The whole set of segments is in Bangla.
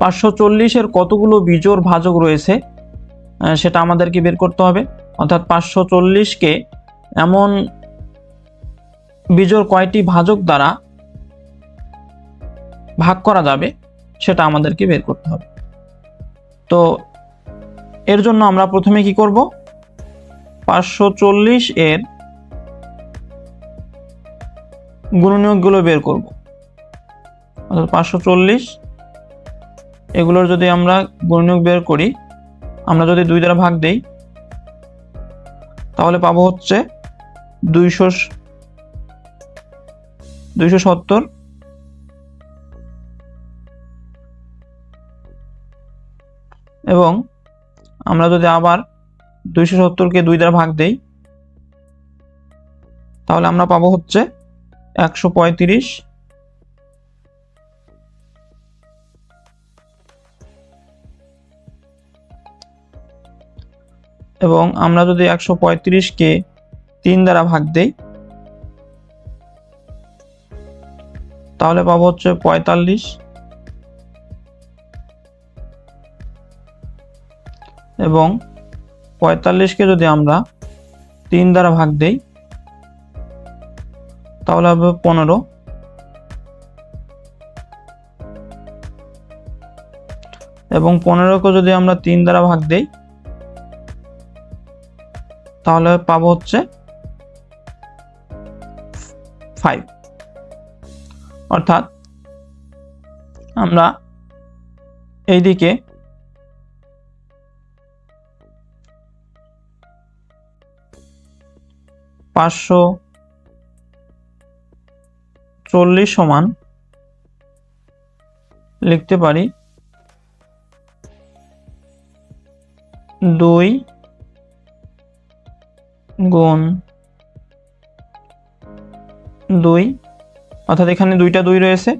পাঁচশো চল্লিশের কতগুলো বিজোড় ভাজক রয়েছে সেটা আমাদেরকে বের করতে হবে। অর্থাৎ পাঁচশো চল্লিশকে এমন বিজোড় কয়টি ভাজক দ্বারা ভাগ করা যাবে, সেটা আমাদেরকে বের করতে হবে। তো এর জন্য আমরা প্রথমে কি করব? পাঁচশো চল্লিশ এর গুণনীয়কগুলো বের করব। অর্থাৎ পাঁচশো চল্লিশ এগুলোর যদি আমরা গুণনীয়ক বের করি, আমরা যদি দুই দ্বারা ভাগ দেই, তাহলে পাবো হচ্ছে দুইশো দুইশো সত্তর এবং আমরা যদি আবার দুইশো সত্তরকে দুই দ্বারা ভাগ দেই, তাহলে আমরা পাবো হচ্ছে একশো পঁয়ত্রিশ এবং আমরা যদি একশো পঁয়ত্রিশকে তিন দ্বারা ভাগ দেই, তাহলে পাবো হচ্ছে পঁয়তাল্লিশ। এবং পঁয়তাল্লিশকে যদি আমরা তিন দ্বারা ভাগ দেই, তাহলে হবে পনেরো। এবং পনেরোকে যদি আমরা তিন দ্বারা ভাগ দেই তাহলে পাবো হচ্ছে ফাইভ অর্থাৎ আমরা এইদিকে পাঁচশো চল্লিশ সমান লিখতে পারি দুই গুণ দুই, অর্থাৎ এখানে দুইটা দুই রয়েছে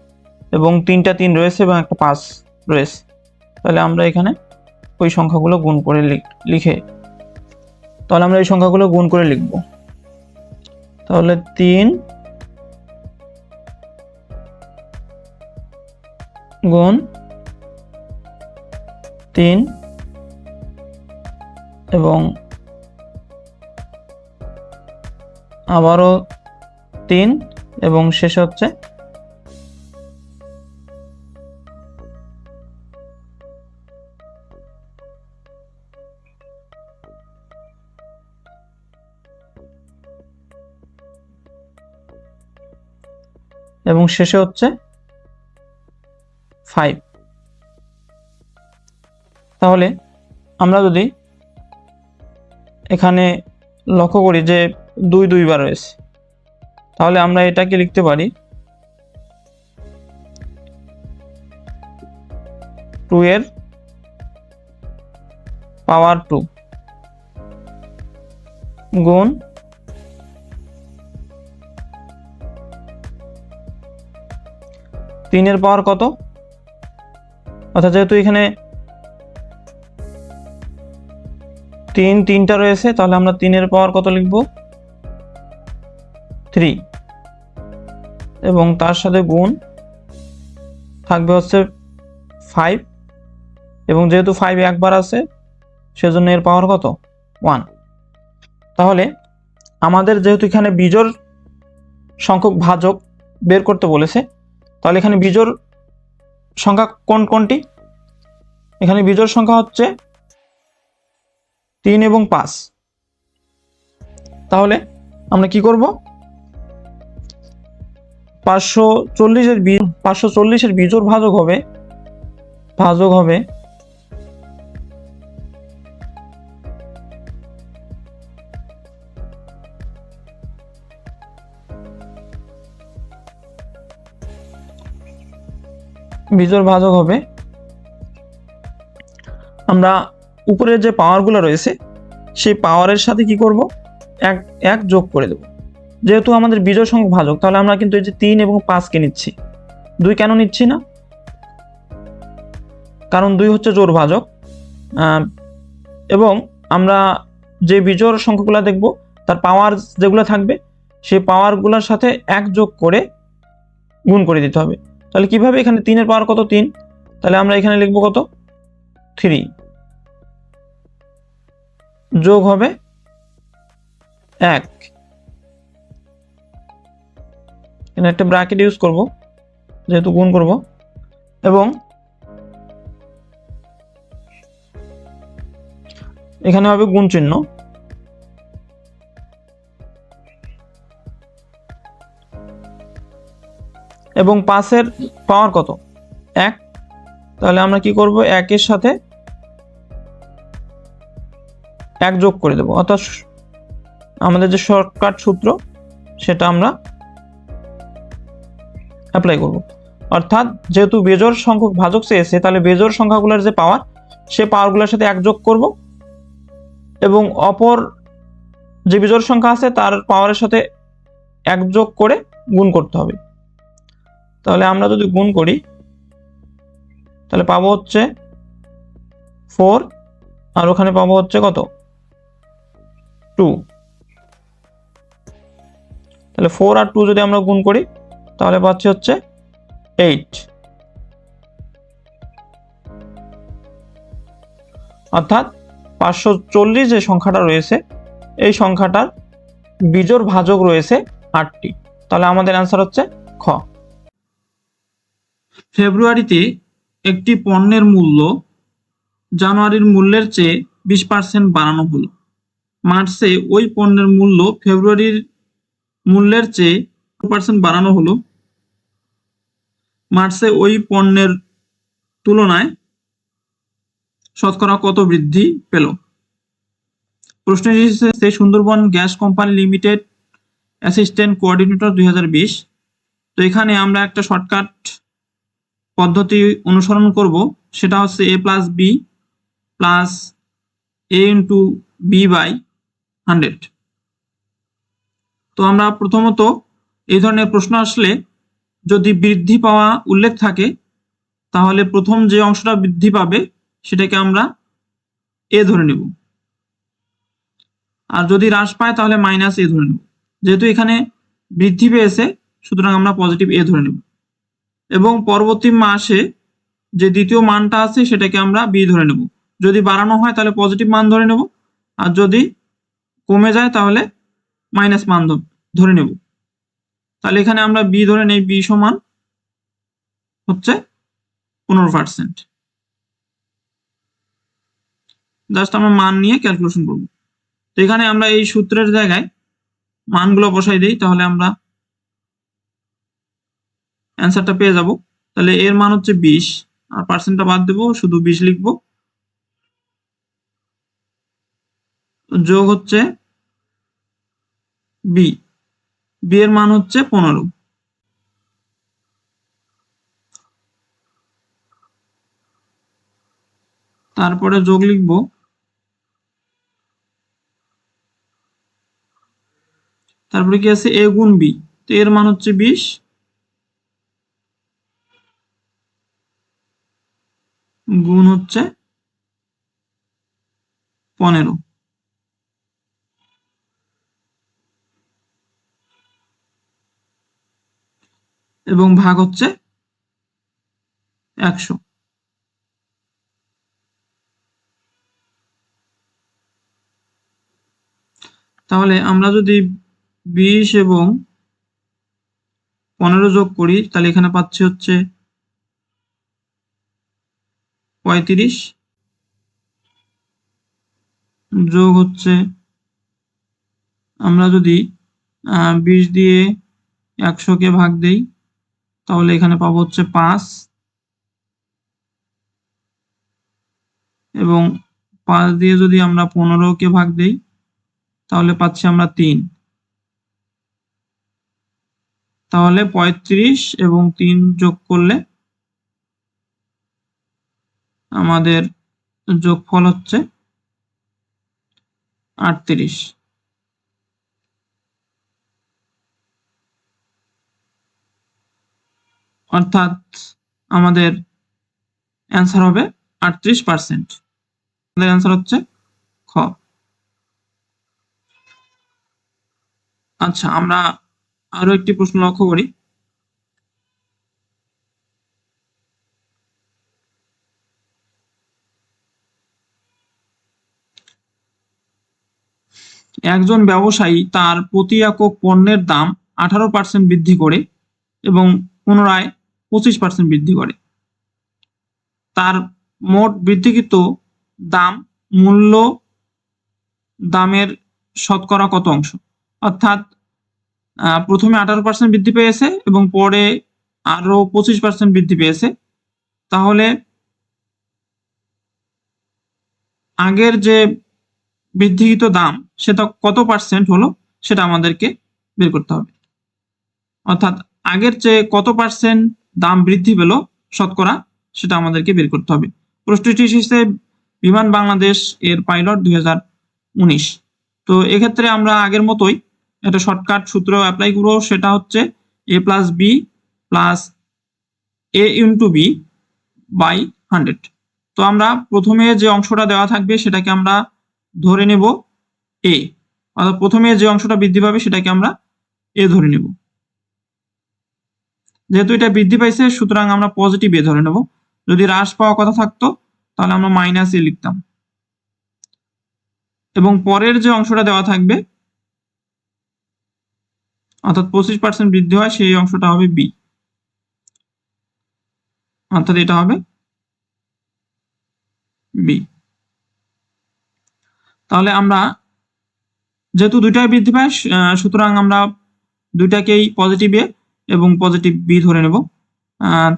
এবং তিনটা তিন রয়েছে এবং একটা পাঁচ রয়েছে। তাহলে আমরা এখানে ওই সংখ্যাগুলো গুণ করে লিখ- তাহলে আমরা এই সংখ্যাগুলো গুণ করে লিখব। তাহলে তিন গুণ তিন এবং আবারও তিন এবং শেষ হচ্ছে এবং শেষে হচ্ছে ফাইভ তাহলে আমরা যদি এখানে লক্ষ্য করি যে দুই দুইবার রয়েছে তাহলে আমরা এটাকে লিখতে পারি টু এর পাওয়ার টু গুণ তিনের পাওয়ার কত? অর্থাৎ যেহেতু এখানে তিন, তিনটা রয়েছে, তাহলে আমরা তিনের পাওয়ার কত লিখব? থ্রি। এবং তার সাথে গুণ থাকবে হচ্ছে ফাইভ। এবং যেহেতু ফাইভ একবার আছে, সেজন্য এর পাওয়ার কত? ওয়ান তাহলে আমাদের যেহেতু এখানে বিজোর সংখ্যক ভাজক বের করতে বলেছে, তাহলে এখানে বিজোড় সংখ্যা কোন, কোনটি? এখানে বিজোড় সংখ্যা হচ্ছে তিন এবং পাঁচ। তাহলে আমরা কি করব? পাঁচশো চল্লিশের পাঁচশো চল্লিশের বিজোড় ভাজক হবে। ভাজক হবে। বিজোড় ভাজক হবে। আমরা উপরের যে পাওয়ারগুলো রয়েছে, সেই পাওয়ারের সাথে কি করব? এক এক যোগ করে দেব। যেহেতু আমাদের বিজয় সংখ্যক ভাজক, তাহলে আমরা কিন্তু এই যে তিন এবং পাঁচকে নিচ্ছি। দুই কেন নিচ্ছি না? কারণ দুই হচ্ছে জোর ভাজক। এবং আমরা যে বিজোড় সংখ্যাগুলো দেখব, তার পাওয়ার যেগুলো থাকবে, সেই পাওয়ারগুলোর সাথে এক যোগ করে গুণ করে দিতে হবে। তাহলে কীভাবে এখানে তিনের পাওয়ার কত? তিন। তাহলে আমরা এখানে লিখব কত? থ্রি। যোগ হবে এক। এখানে একটা ব্র্যাকেট ইউজ করব, যেহেতু গুণ করব, এবং এখানে হবে গুণ চিহ্ন। এবং পাঁচের পাওয়ার কত? এক। তাহলে আমরা কি করব? একের সাথে এক যোগ করে দেব। অর্থাৎ আমাদের যে শর্টকাট সূত্র, সেটা আমরা অ্যাপ্লাই করব। অর্থাৎ যেহেতু বেজোর সংখ্যক ভাজক চেয়েছে, তাহলে বেজোর সংখ্যাগুলোর যে পাওয়ার সে পাওয়ারগুলোর সাথে এক যোগ করব এবং অপর যে বিজোড় সংখ্যা আছে, তার পাওয়ারের সাথে এক যোগ করে গুণ করতে হবে। তাহলে আমরা যদি গুণ করি, তাহলে পাবো হচ্ছে ফোর আর ওখানে পাবো হচ্ছে কত? টু তাহলে ফোর আর টু যদি আমরা গুণ করি তাহলে পাচ্ছি হচ্ছে এইট অর্থাৎ পাঁচশো চল্লিশ যে সংখ্যাটা রয়েছে, এই সংখ্যাটার বিজোর ভাজক রয়েছে আটটি। তাহলে আমাদের অ্যান্সার হচ্ছে খ। ফেব্রুয়ারিতে একটি পণ্যের মূল্য জানুয়ারির মূল্যের চেয়ে বিশ পার্সেন্ট বাড়ানো হলো। মার্চে ওই পণ্যের মূল্য ফেব্রুয়ারির মূল্যের চেয়ে পার্সেন্ট বাড়ানো হলো। মার্চে ওই পণ্যের তুলনায় শতকরা কত বৃদ্ধি পেল? প্রশ্নটি এসেছে Sundarban gas company limited assistant coordinator দুই হাজার বিশ। তো এখানে আমরা একটা শর্টকাট পদ্ধতি অনুসরণ করব। সেটা হচ্ছে A plus B plus A into B by hundred. তো আমরা প্রথমত এই ধরনের প্রশ্ন আসলে যদি বৃদ্ধি পাওয়া উল্লেখ থাকে, তাহলে প্রথম যে অংশটা বৃদ্ধি পাবে, সেটাকে আমরা এ ধরে নেব। আর যদি হ্রাস পায়, তাহলে মাইনাস এ ধরে নেব। যেহেতু এখানে বৃদ্ধি পেয়েছে, সুতরাং আমরা পজিটিভ এ ধরে নেব। এবং পরবর্তী মাসে যে দ্বিতীয় মানটা আছে, সেটাকে আমরা বি ধরে নেব। যদি বাড়ানো হয়, তাহলে পজিটিভ মান ধরে নেব। আর যদি কমে যায়, তাহলে মাইনাস মান ধরে নেব। তাহলে এখানে আমরা বি ধরে নেই বি সমান হচ্ছে পনেরো পার্সেন্ট জাস্ট আমরা মান নিয়ে ক্যালকুলেশন করব। তো এখানে আমরা এই সূত্রের জায়গায় মানগুলো বসাই দিই, তাহলে আমরা অ্যান্সারটা পেয়ে যাব। তাহলে এর মান হচ্ছে বিশ, আর পার্সেন্টটা বাদ দেবো, শুধু বিশ লিখব। যোগ হচ্ছে বি। বি এর মান হচ্ছে পনেরো। তারপরে যোগ লিখব। তারপরে কি আছে? এ গুণ বি। তো এর মান হচ্ছে বিশ। গুণ হচ্ছে পনেরো। এবং ভাগ হচ্ছে একশো। তাহলে আমরা যদি বিশ এবং পনেরো যোগ করি, তাহলে এখানে পাচ্ছি হচ্ছে পঁয়ত্রিশ যোগ হচ্ছে, আমরা যদি বিশ দিয়ে একশোকে ভাগ দেই তাহলে এখানে পাবো হচ্ছে পাঁচ। এবং পাঁচ দিয়ে যদি আমরা পনেরোকে ভাগ দেই, তাহলে পাচ্ছি আমরা তিন। তাহলে পঁয়ত্রিশ এবং তিন যোগ করলে আমাদের যোগফল হচ্ছে আটত্রিশ। অর্থাৎ আমাদের অ্যান্সার হবে আটত্রিশ পার্সেন্ট আমাদের অ্যান্সার হচ্ছে খ। আচ্ছা আমরা আরও একটি প্রশ্ন লক্ষ্য করি। একজন ব্যবসায়ী তার প্রতি একক পণ্যের দাম আঠারো পার্সেন্ট বৃদ্ধি করে এবং পুনরায় পঁচিশ পার্সেন্ট বৃদ্ধি করে। তার মোট বৃদ্ধিকৃত দাম, মূল্য, দামের শতকরা কত অংশ? অর্থাৎ প্রথমে আঠারো পার্সেন্ট বৃদ্ধি পেয়েছে এবং পরে আরও পঁচিশ পার্সেন্ট বৃদ্ধি পেয়েছে। তাহলে, আগের যে বৃদ্ধিকৃত দাম, সেটা কত পার্সেন্ট হলো, সেটা আমাদেরকে বের করতে হবে। অর্থাৎ, আগের চেয়ে কত পার্সেন্ট দাম বৃদ্ধি পেল, শতকরা সেটা আমাদেরকে বের করতে হবে। প্রশ্নটি এসেছে বিমান বাংলাদেশ এর পাইলট দুই তো এক্ষেত্রে আমরা আগের মতোই একটা শর্টকাট সূত্র অ্যাপ্লাই করব। সেটা হচ্ছে A plus B plus A into B by hundred তো আমরা প্রথমে যে অংশটা দেওয়া থাকবে সেটাকে আমরা ধরে নেব এ অর্থাৎ প্রথমে যে অংশটা বৃদ্ধি পাবে সেটাকে আমরা এ ধরে নেব। যেহেতু এটা বৃদ্ধি পাইছে, সুতরাং আমরা পজিটিভ এ ধরে নেব। যদি হ্রাস পাওয়া কথা থাকতো, তাহলে আমরা মাইনাস এ লিখতাম। এবং পরের যে অংশটা দেওয়া থাকবে, অর্থাৎ পঁচিশ পার্সেন্ট বৃদ্ধি হয়, সেই অংশটা হবে বি অর্থাৎ এটা হবে বি তাহলে আমরা যেহেতু দুইটাই বৃদ্ধি পায় সুতরাং আমরা দুইটাকেই পজিটিভ এ এবং পজিটিভ বি ধরে নেব।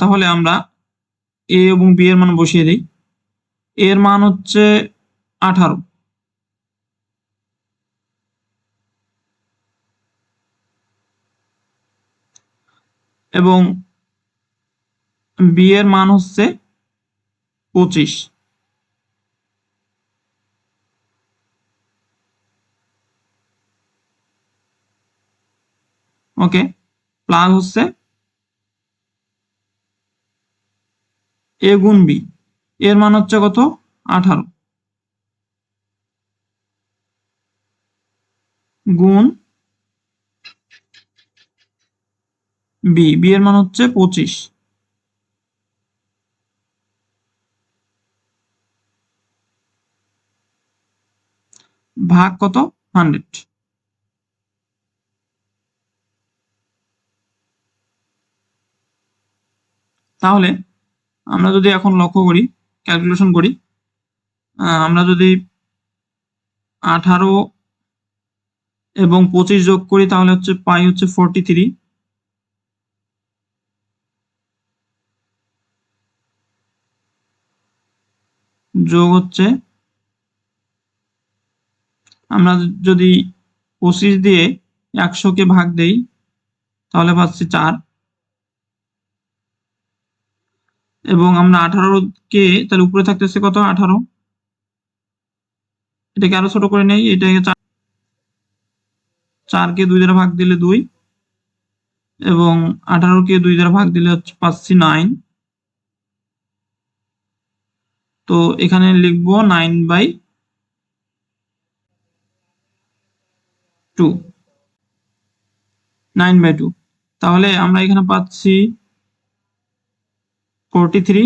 তাহলে আমরা এ এবং বি এর মান বসিয়ে দিই। এর মান হচ্ছে আঠারো। এবং বি এর মান হচ্ছে পঁচিশ। ওকে প্লাস হচ্ছে এ গুণ বি। এর মান হচ্ছে কত? আঠারো। গুণ বি। বি এর মান হচ্ছে পঁচিশ। ভাগ কত? হান্ড্রেড। তাহলে আমরা যদি এখন লক্ষ্য করি ক্যালকুলেশন করি আমরা যদি আঠারো এবং পঁচিশ যোগ করি, তাহলে হচ্ছে পাই হচ্ছে ফোরটি থ্রি যোগ হচ্ছে, আমরা যদি পঁচিশ দিয়ে একশোকে ভাগ দেই, তাহলে পাচ্ছি চার। এবং আমরা আঠারো কে তাহলে উপরে থাকতেছে কত? আঠারো। এটাকে আরও ছোট করে নেই, এটাকে চার চারকে দুই দ্বারা ভাগ দিলে দুই এবং আঠারোকে দুই দ্বারা ভাগ দিলে পাচ্ছি নাইন। তো এখানে লিখব nine by two. Nine by two. তাহলে আমরা এখানে পাচ্ছি ফোরটি থ্রি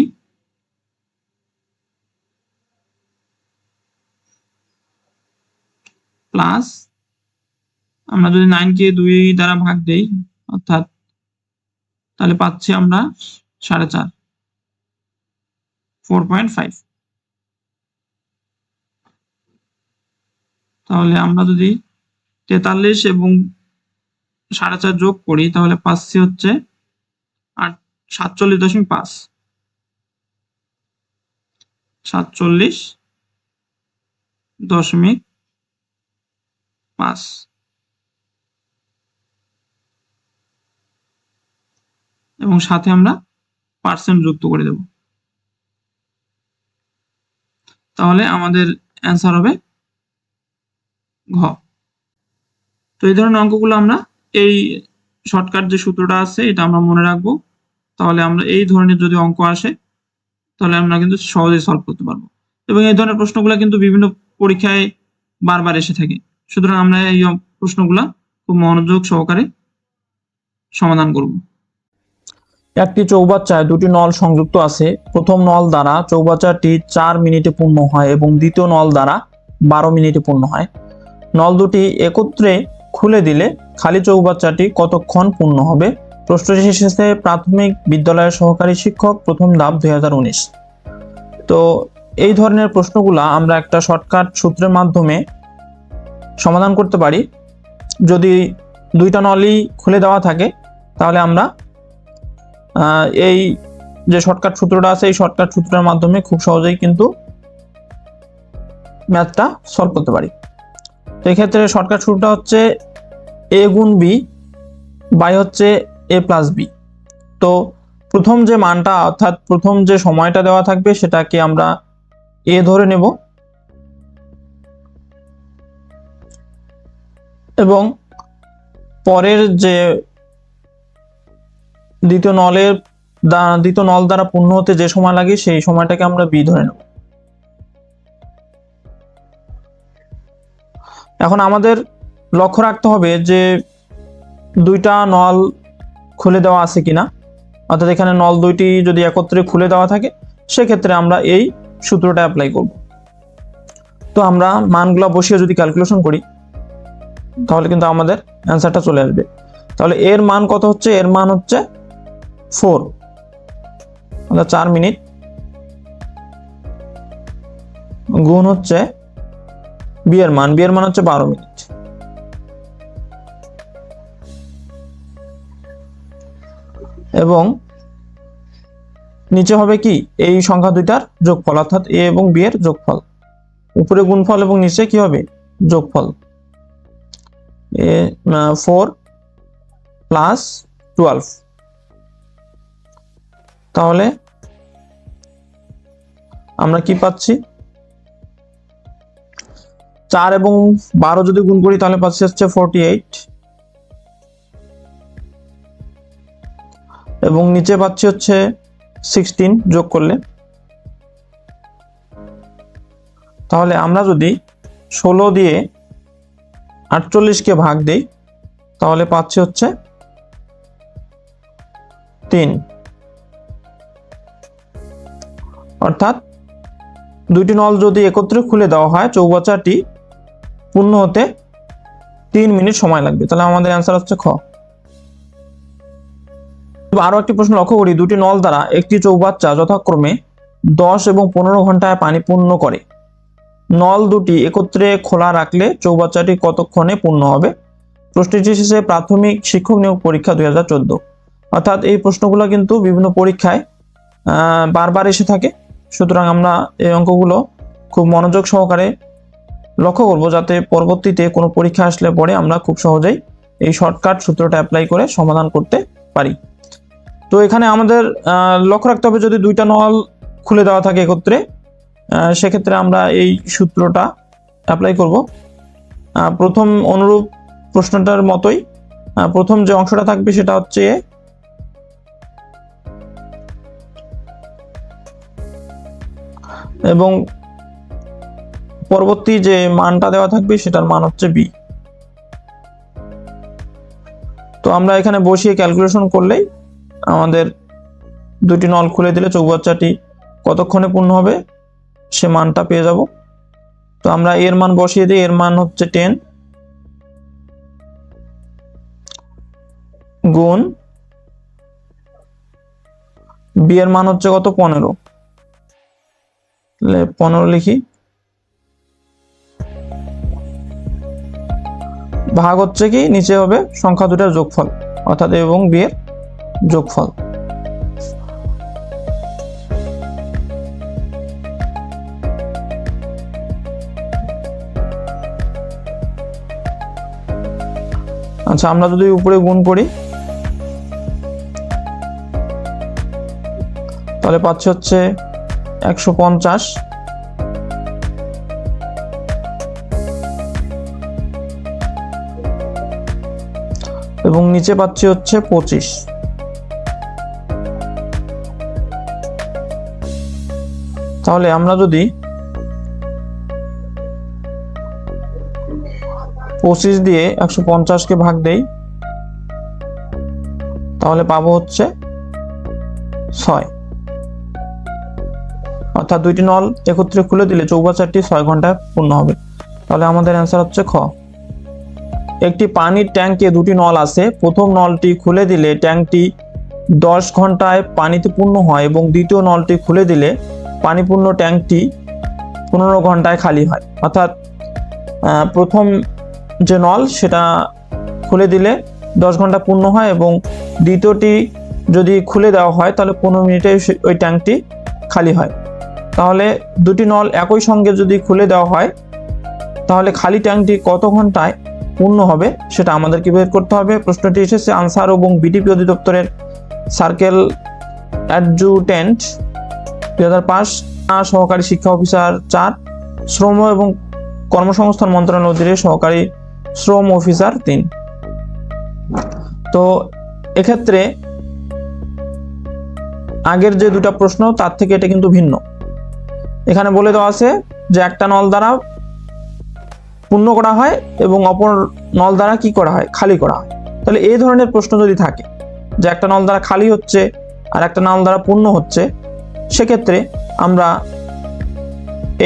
প্লাস আমরা যদি নাইনকে দুই দ্বারা ভাগ দেই, অর্থাৎ, তাহলে পাচ্ছি আমরা সাড়ে চার। ফোর পয়েন্ট ফাইভ তাহলে আমরা যদি তেতাল্লিশ এবং সাড়ে চার যোগ করি, তাহলে পাচ্ছি হচ্ছে আট, সাতচল্লিশ দশমিক পাঁচ। সাতচল্লিশ দশমিক পাঁচ। এবং সাথে আমরা পার্সেন্ট যুক্ত করে দেব। তাহলে আমাদের অ্যান্সার হবে ঘ। তো এই ধরনের অঙ্কগুলো আমরা এই শর্টকাট যে সূত্রটা আছে, এটা আমরা মনে রাখব। তাহলে আমরা এই ধরনের যদি অঙ্ক আসে তাহলে আমরা কিন্তু সহজেই সলভ করতে পারব। এবং এই ধরনের প্রশ্নগুলো কিন্তু বিভিন্ন পরীক্ষায় বারবার এসে থাকে। সুতরাং আমরা এই প্রশ্নগুলো খুব মনোযোগ সহকারে সমাধান করব। একটি চৌবাচ্চায় দুটি নল সংযুক্ত আছে। প্রথম নল দ্বারা চৌবাচ্চাটি চার মিনিটে পূর্ণ হয় এবং দ্বিতীয় নল দ্বারা বারো মিনিটে পূর্ণ হয়। নল দুটি একত্রে খুলে দিলে খালি চৌবাচ্চাটি কতক্ষণ পূর্ণ হবে? প্রশ্নটি এসেছে প্রাথমিক বিদ্যালয়ের সহকারী শিক্ষক, প্রথম ধাপ দু হাজার উনিশ। তো এই ধরনের প্রশ্নগুলা আমরা একটা শর্টকাট সূত্রের মাধ্যমে সমাধান করতে পারি। যদি দুইটা নলই খুলে দেওয়া থাকে, তাহলে আমরা এই যে শর্টকাট সূত্রটা আছে, এই শর্টকাট সূত্রের মাধ্যমে খুব সহজেই কিন্তু ম্যাথটা সলভ করতে পারি। তো এক্ষেত্রে শর্টকাট সূত্রটা হচ্ছে এ গুণ বি বাই হচ্ছে এ প্লাস বি তো প্রথম যে মানটা, অর্থাৎ প্রথম যে সময়টা দেওয়া থাকবে, সেটাকে আমরা এ ধরে নেব। এবং পরের যে দ্বিতীয় নলের দ্বিতীয় নল দ্বারা পূর্ণ হতে যে সময় লাগে, সেই সময়টাকে আমরা বি ধরে নেব। এখন আমাদের লক্ষ্য রাখতে হবে যে দুইটা নল খুলে দেওয়া আছে কিনা? অর্থাৎ এখানে নল দুইটি যদি একত্রে খুলে দেওয়া থাকে, সেক্ষেত্রে আমরা এই সূত্রটা অ্যাপ্লাই করব। তো আমরা মানগুলো বসিয়ে যদি ক্যালকুলেশন করি, তাহলে কিন্তু আমাদের অ্যান্সারটা চলে আসবে। তাহলে এর মান কত হচ্ছে? এর মান হচ্ছে ফোর অর্থাৎ চার মিনিট গুণ হচ্ছে বিয়ের মান। বিয়ের মান হচ্ছে বারো মিনিট। এবং নিচে হবে কি? এই সংখ্যা দুইটার যোগফল, অর্থাৎ এ এবং বি এর যোগফল। উপরে গুণফল এবং নিচে কি হবে? যোগফল। A four plus twelve. তাহলে আমরা কি পাচ্ছি? চার এবং বারো যদি গুণ করি, তাহলে পাচ্ছি হচ্ছে ফোরটি এইট এবং নিচে পাচ্ছি হচ্ছে সিক্সটিন যোগ করলে। তাহলে আমরা যদি ষোলো দিয়ে আটচল্লিশকে ভাগ দিই, তাহলে পাচ্ছি হচ্ছে তিন। অর্থাৎ দুইটি নল যদি একত্রে খুলে দেওয়া হয়, চৌবাচাটি পূর্ণ হতে তিন মিনিট সময় লাগবে। তাহলে আমাদের অ্যান্সার হচ্ছে খ। এবার আরও একটি প্রশ্ন লক্ষ্য করি, দুটি নল দ্বারা একটি চৌবাচ্চা যথাক্রমে দশ এবং পনেরো ঘন্টায় পানি পূর্ণ করে। নল দুটি একত্রে খোলা রাখলে চৌবাচ্চাটি কতক্ষণে পূর্ণ হবে? প্রশ্নটি শেষে প্রাথমিক শিক্ষক নিয়োগ পরীক্ষা দুই হাজার চোদ্দ। অর্থাৎ এই প্রশ্নগুলো কিন্তু বিভিন্ন পরীক্ষায় বারবার এসে থাকে। সুতরাং আমরা এই অঙ্কগুলো খুব মনোযোগ সহকারে লক্ষ্য করব, যাতে পরবর্তীতে কোনো পরীক্ষা আসলে পরে আমরা খুব সহজেই এই শর্টকাট সূত্রটা অ্যাপ্লাই করে সমাধান করতে পারি। তো এখানে আমাদের লক্ষ্য রাখতে হবে যদি দুইটা নল খুলে দেওয়া থাকে একত্রে সেক্ষেত্রে আমরা এই সূত্রটা অ্যাপ্লাই করব। প্রথম অনুরূপ প্রশ্নটার মতোই প্রথম যে অংশটা থাকবে সেটা হচ্ছে এবং পরবর্তী যে মানটা দেওয়া থাকবে সেটার মান হচ্ছে বি। তো আমরা এখানে বসিয়ে ক্যালকুলেশন করলেই আমাদের দুটি নল খুলে দিলে চৌবাচ্চাটি কতক্ষণে পূর্ণ হবে, সে মানটা পেয়ে যাব। তো আমরা এর মান বসিয়ে দিই, এর মান হচ্ছে টেন গুণ বি এর মান হচ্ছে কত, পনেরো। পনেরো লিখি। ভাগ হচ্ছে কি, নিচে হবে সংখ্যা দুটার যোগফল, অর্থাৎ এবং বি এর। যোগফল। আচ্ছা আমরা যদি উপরে গুণ করি, তাহলে পাচ্ছি হচ্ছে একশো পঞ্চাশ। এবং নিচে পাচ্ছি হচ্ছে পঁচিশ। তাহলে আমরা যদি পঁচিশ দিয়ে একশো পঞ্চাশকে ভাগ দেই, তাহলে পাবো হচ্ছে ছয়। অর্থাৎ দুইটি নল একত্রে খুলে দিলে চৌবাচ্চাটি ছয় ঘন্টায় পূর্ণ হবে। তাহলে আমাদের অ্যান্সার হচ্ছে খ। একটি পানির ট্যাঙ্কে দুটি নল আছে, প্রথম নলটি খুলে দিলে ট্যাঙ্কটি দশ ঘন্টায় পানিতে পূর্ণ হয় এবং দ্বিতীয় নলটি খুলে দিলে পানিপূর্ণ ট্যাঙ্কটি পনেরো ঘন্টায় খালি হয়। অর্থাৎ প্রথম যে নল সেটা খুলে দিলে দশ ঘণ্টা পূর্ণ হয় এবং দ্বিতীয়টি যদি খুলে দেওয়া হয় তাহলে পনেরো মিনিটে ওই ট্যাঙ্কটি খালি হয়। তাহলে দুটি নল একই সঙ্গে যদি খুলে দেওয়া হয়, তাহলে খালি ট্যাঙ্কটি কত ঘন্টায় পূর্ণ হবে সেটা আমাদেরকে বের করতে হবে। প্রশ্নটি এসেছে, আনসার এবং বিডিপি অধিদপ্তরের সার্কেল অ্যাডজুটেন্ট দুই হাজার পাঁচ সহকারী শিক্ষা অফিসার চার, শ্রম এবং কর্মসংস্থান মন্ত্রণালয় অধীনে সহকারী শ্রম অফিসার তিন। তো এক্ষেত্রে আগের যে দুটা প্রশ্ন, তার থেকে এটা কিন্তু ভিন্ন। এখানে বলে দেওয়া আছে যে একটা নল দ্বারা পূর্ণ করা হয় এবং অপর নল দ্বারা কি করা হয়? খালি করা হয়। তাহলে এই ধরনের প্রশ্ন যদি থাকে যে একটা নল দ্বারা খালি হচ্ছে আর একটা নল দ্বারা পূর্ণ হচ্ছে সেক্ষেত্রে আমরা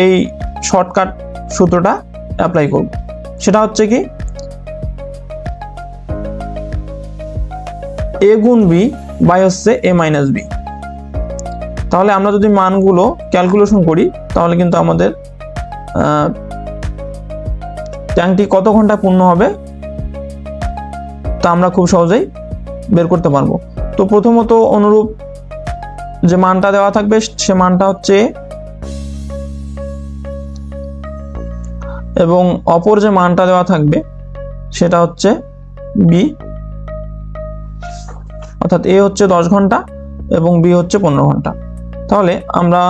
এই শর্টকাট সূত্রটা অ্যাপ্লাই করব। সেটা হচ্ছে কি এ গুণ বি বাই হচ্ছে এ মাইনাস বি তাহলে আমরা যদি মানগুলো ক্যালকুলেশন করি, তাহলে কিন্তু আমাদের ট্যাঙ্কটি কত ঘণ্টা পূর্ণ হবে, তা আমরা খুব সহজেই বের করতে পারব। তো প্রথমত অনুরূপ যে মানটা দেওয়া থাকবে, সে মানটা হচ্ছে এবং অপর যে মানটা দেওয়া থাকবে, সেটা হচ্ছে বি অর্থাৎ এ হচ্ছে দশ ঘণ্টা এবং বি হচ্ছে পনেরো ঘণ্টা। তাহলে আমরা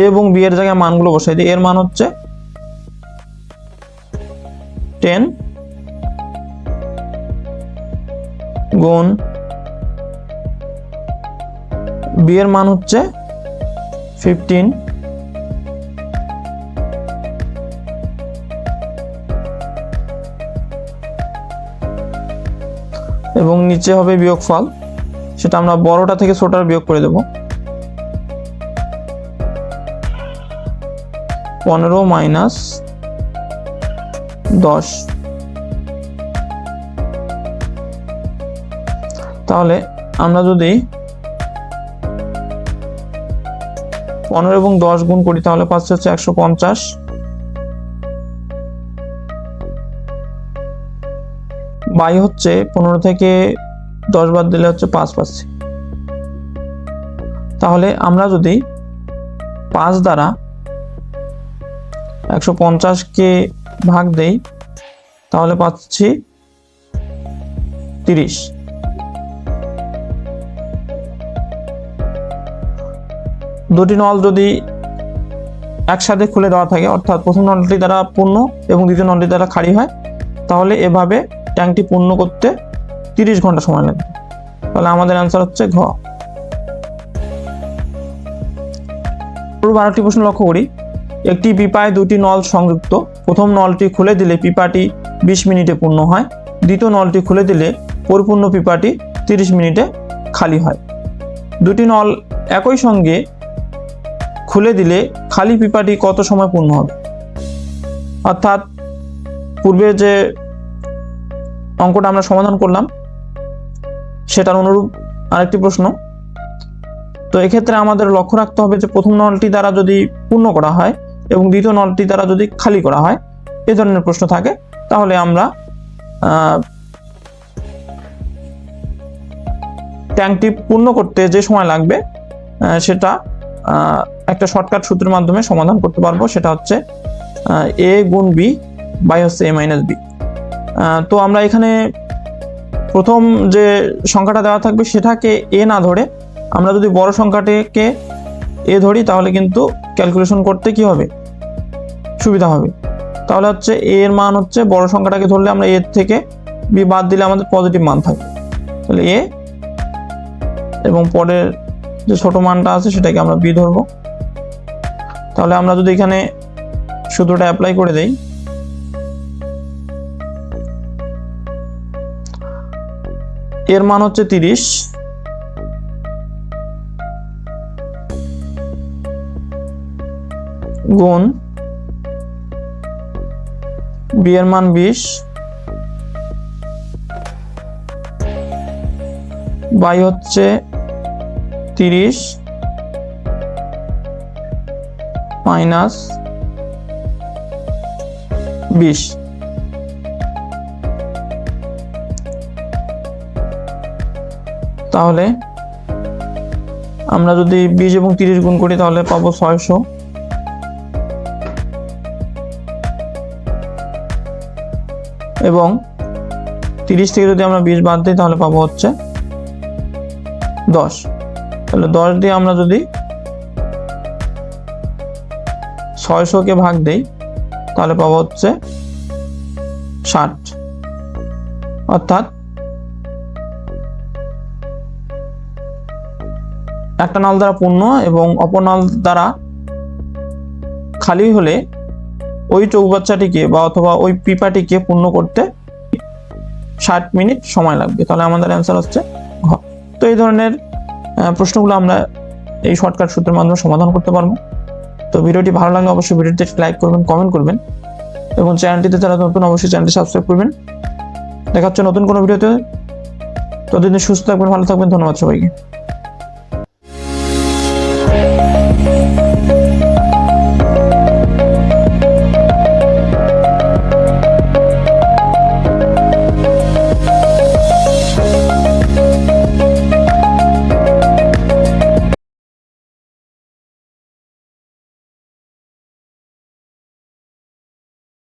এ এবং বি এর জায়গায় মানগুলো বসাই দিই। এর মান হচ্ছে টেন গুণ বি এর মান হচ্ছে ফিফটিন এবং নিচে হবে বিয়োগফল। সেটা আমরা বড়টা থেকে ছোটটা বিয়োগ করে দেব। পনেরো মাইনাস দশ। তাহলে আমরা যদি পনেরো এবং দশ গুণ করি, তাহলে পাচ্ছে হচ্ছে একশো পঞ্চাশ। বাই হচ্ছে পনেরো থেকে দশ বাদ দিলে হচ্ছে পাঁচ পাচ্ছে। তাহলে আমরা যদি পাঁচ দ্বারা একশো পঞ্চাশকে ভাগ দেই, তাহলে পাচ্ছি তিরিশ। দুটি নল যদি একসাথে খুলে দেওয়া থাকে, অর্থাৎ প্রথম নলটি দ্বারা পূর্ণ এবং দ্বিতীয় নলটি দ্বারা খালি হয়, তাহলে এভাবে ট্যাঙ্কটি পূর্ণ করতে তিরিশ ঘণ্টা সময় লাগবে। তাহলে আমাদের অ্যান্সার হচ্ছে ঘ। বারোটি প্রশ্ন লক্ষ্য করি। একটি পিপায় দুটি নল সংযুক্ত। প্রথম নলটি খুলে দিলে পিপাটি বিশ মিনিটে পূর্ণ হয়। দ্বিতীয় নলটি খুলে দিলে পরিপূর্ণ পিপাটি তিরিশ মিনিটে খালি হয়। দুটি নল একই সঙ্গে খুলে দিলে খালি পিপাটি কত সময় পূর্ণ হবে? অর্থাৎ পূর্বে যে অঙ্কটা আমরা সমাধান করলাম, সেটার অনুরূপ আরেকটি প্রশ্ন। তো এক্ষেত্রে আমাদের লক্ষ্য রাখতে হবে যে প্রথম নলটি দ্বারা যদি পূর্ণ করা হয় এবং দ্বিতীয় নলটি দ্বারা যদি খালি করা হয়, এ ধরনের প্রশ্ন থাকে। তাহলে আমরা ট্যাঙ্কটি পূর্ণ করতে যে সময় লাগবে সেটা একটা শর্টকাট সূত্রের মাধ্যমে সমাধান করতে পারব, সেটা হচ্ছে এ গুণ বি বাই হচ্ছে এ মাইনাস বি তো আমরা এখানে প্রথম যে সংখ্যাটা দেওয়া থাকবে, সেটাকে এ না ধরে আমরা যদি বড় সংখ্যাটিকে এ ধরি, তাহলে কিন্তু ক্যালকুলেশন করতে কি হবে? সুবিধা হবে। তাহলে হচ্ছে এ এর মান হচ্ছে, বড় সংখ্যাটাকে ধরলে আমরা এর থেকে বি বাদ দিলে আমাদের পজিটিভ মান থাকবে। তাহলে এ এবং পরের যে ছোট মানটা আছে সেটাকে আমরা বি ধরবো। তাহলে আমরা যদি এখানে সূত্রটা অ্যাপ্লাই করে দেই। এর মান হচ্ছে তিরিশ। গুণ বি এর মান বিশ। বাই হচ্ছে তিরিশ মাইনাস বিশ। তাহলে আমরা যদি বিশ এবং তিরিশ গুণ করি, তাহলে পাবো ছয়শো। এবং তিরিশ থেকে যদি আমরা বিশ বাদ দিই, তাহলে পাবো হচ্ছে দশ। তাহলে দশ দিয়ে আমরা যদি ছয়শোকে ভাগ দেই, তাহলে পাবো হচ্ছে ষাট। অর্থাৎ একটা নল দ্বারা পূর্ণ এবং অপর নল দ্বারা খালি হলে ওই চৌবাচ্চাটিকে বা অথবা ওই পিপাটিকে পূর্ণ করতে ষাট মিনিট সময় লাগবে। তাহলে আমাদের অ্যান্সার হচ্ছে ঘ। তো এই ধরনের প্রশ্নগুলো আমরা এই শর্টকাট সূত্রের মাধ্যমে সমাধান করতে পারব। তো ভিডিওটি ভালো লাগলে অবশ্যই ভিডিওতে লাইক করবেন কমেন্ট করবেন এবং চ্যানেলটিতে যারা নতুন, অবশ্যই চ্যানেলটি সাবস্ক্রাইব করবেন। দেখা হচ্ছে নতুন কোনো ভিডিওতে। ততদিন সুস্থ থাকবেন, ভালো থাকবেন, ধন্যবাদ সবাইকে।